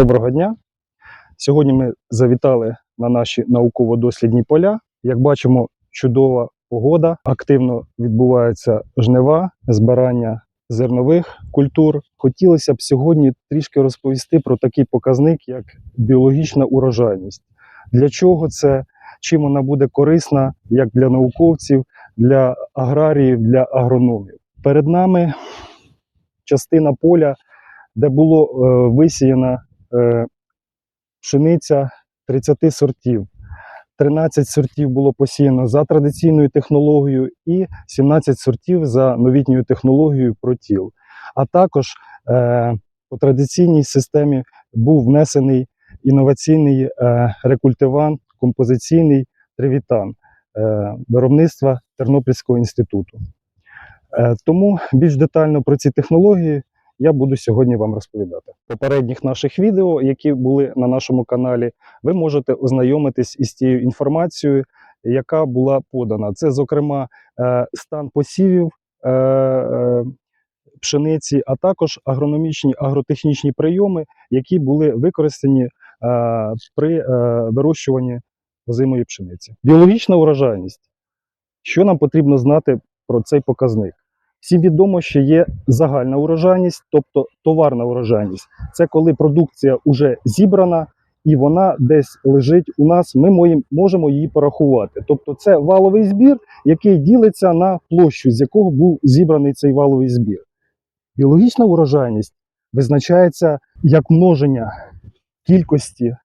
Доброго дня. Сьогодні ми завітали на наші науково-дослідні поля. Як бачимо, чудова погода, активно відбуваються жнива, збирання зернових культур. Хотілося б сьогодні трішки розповісти про такий показник, як біологічна урожайність. Для чого це, чим вона буде корисна як для науковців, для аграріїв, для агрономів. Перед нами частина поля, де було е, висіяна е, пшениця 30 сортів. 13 сортів було посіяно за традиційною технологією і 17 сортів за новітньою технологією протіл. А також е, по традиційній системі був внесений інноваційний е, рекультивант, композиційний тривітан е, виробництва Тернопільського інституту. Е, тому більш детально про ці технології я буду сьогодні вам розповідати. Попередніх наших відео, які були на нашому каналі, ви можете ознайомитись із тією інформацією, яка була подана. Це, зокрема, е, стан посівів е, е, пшениці, а також агрономічні агротехнічні прийоми, які були використані при вирощуванні озимої пшениці. Біологічна урожайність. Що нам потрібно знати про цей показник? Всім відомо, що є загальна урожайність, тобто товарна урожайність. Це коли продукція вже зібрана і вона десь лежить у нас, ми можемо її порахувати. Тобто це валовий збір, який ділиться на площу, з якого був зібраний цей валовий збір. Біологічна урожайність визначається як множення кількості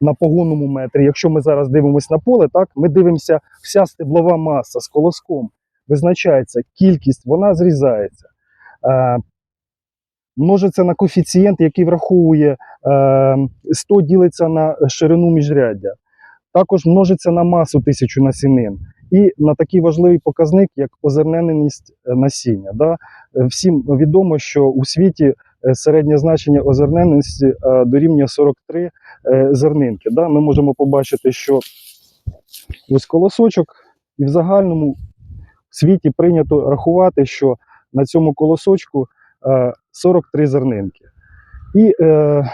на погонному метрі. Якщо ми зараз дивимося на поле, так ми дивимося вся стеблова маса з колоском визначається кількість, вона зрізається. Е, множиться на коефіцієнт, який враховує е, 100 ділиться на ширину міжряддя. Також множиться на масу тисячу насінин. І на такий важливий показник, як озерненість е, насіння. Да? Е, Всім відомо, що у світі е, середнє значення озерненості е, дорівнює 43 е, зернинки. Да? Ми можемо побачити, що ось колосочок, і в загальному в світі прийнято рахувати, що на цьому колосочку е, 43 зернинки. І е,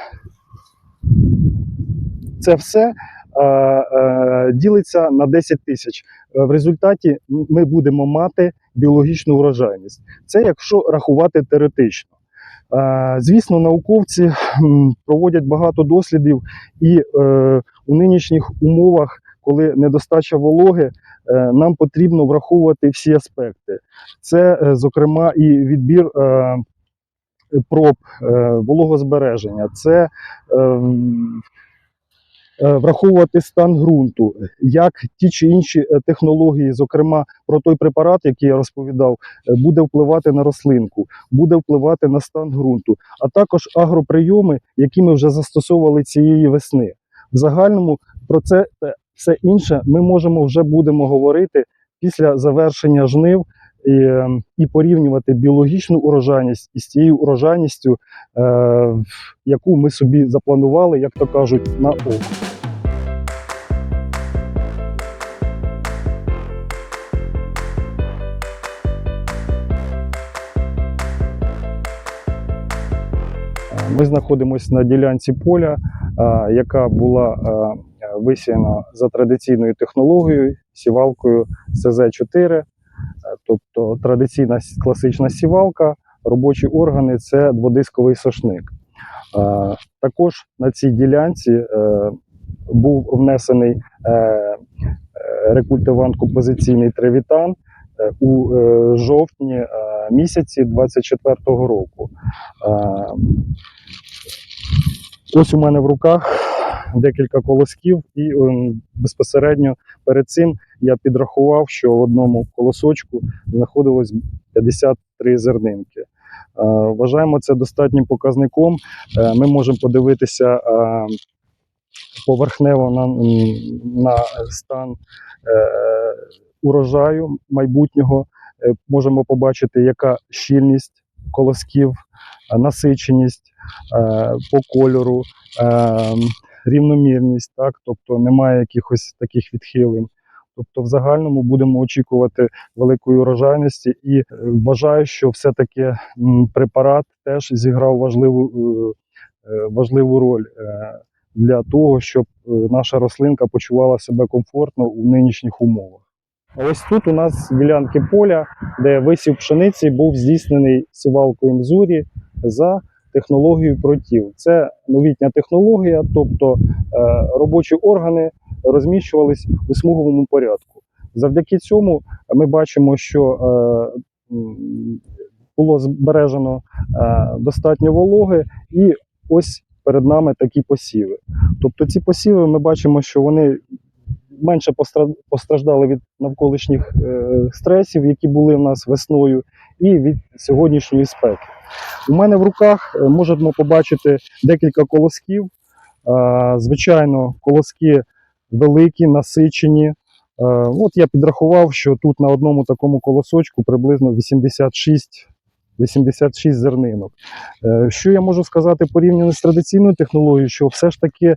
це все е, е, ділиться на 10 тисяч. Е, В результаті ми будемо мати біологічну врожайність. Це якщо рахувати теоретично. Е, Звісно, науковці проводять багато дослідів, і е, у нинішніх умовах, коли недостача вологи, е, нам потрібно враховувати всі аспекти. Це, е, зокрема, і відбір е, проб, вологозбереження, це враховувати стан ґрунту, як ті чи інші технології, зокрема про той препарат, який я розповідав, буде впливати на рослинку, буде впливати на стан ґрунту, а також агроприйоми, які ми вже застосовували цієї весни. В загальному про це все інше ми можемо вже будемо говорити після завершення жнив і, е, і порівнювати біологічну урожайність із тією урожайністю, е, яку ми собі запланували, як то кажуть, на око. Е, Ми знаходимося на ділянці поля, е, яка була висіяна за традиційною технологією сівалкою СЗ-4, Е, тобто традиційна класична сівалка, робочі органи це дводисковий сошник. Е, Також на цій ділянці е, був внесений рекультивант композиційний тривітан е, у жовтні місяці 24-го року. Ось у мене в руках декілька колосків, і ем, безпосередньо перед цим я підрахував, що в одному колосочку знаходилось 53 зернинки. Е, Вважаємо це достатнім показником. Е, Ми можемо подивитися е, поверхнево на, на стан урожаю майбутнього. Можемо побачити, яка щільність колосків, насиченість по кольору, е, рівномірність, так, тобто немає якихось таких відхилень. Тобто, в загальному будемо очікувати великої урожайності, і е, вважаю, що все-таки препарат теж зіграв важливу е, важливу роль е, для того, щоб е, наша рослинка почувала себе комфортно у нинішніх умовах. Ось тут у нас ділянки поля, де висів пшениці був здійснений сівалкою мзурі за технологією протів. Це новітня технологія, тобто е, робочі органи розміщувались у смуговому порядку. Завдяки цьому ми бачимо, що е, було збережено е, достатньо вологи, і ось перед нами такі посіви. Тобто ці посіви ми бачимо, що вони менше постра- постраждали від навколишніх стресів, які були в нас весною, і від сьогоднішньої спеки. У мене в руках е, можемо побачити декілька колосків. Е, Звичайно, колоски великі, насичені. Е, От я підрахував, що тут на одному такому колосочку приблизно 86, 86 зернинок. Що я можу сказати порівняно з традиційною технологією, що все ж таки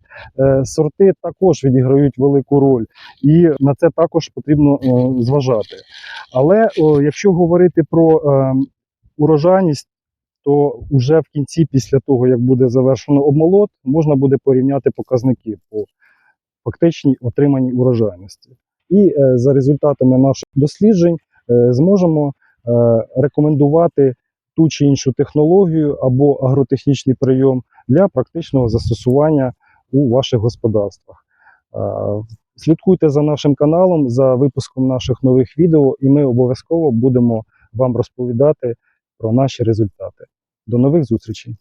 сорти також відіграють велику роль, і на це також потрібно зважати. Але якщо говорити про е, урожайність, то вже в кінці, після того як буде завершено обмолот, можна буде порівняти показники по фактичній отриманій урожайності. І е, за результатами наших досліджень е, зможемо е, рекомендувати ту чи іншу технологію або агротехнічний прийом для практичного застосування у ваших господарствах. Слідкуйте за нашим каналом, за випуском наших нових відео, і ми обов'язково будемо вам розповідати про наші результати. До нових зустрічей!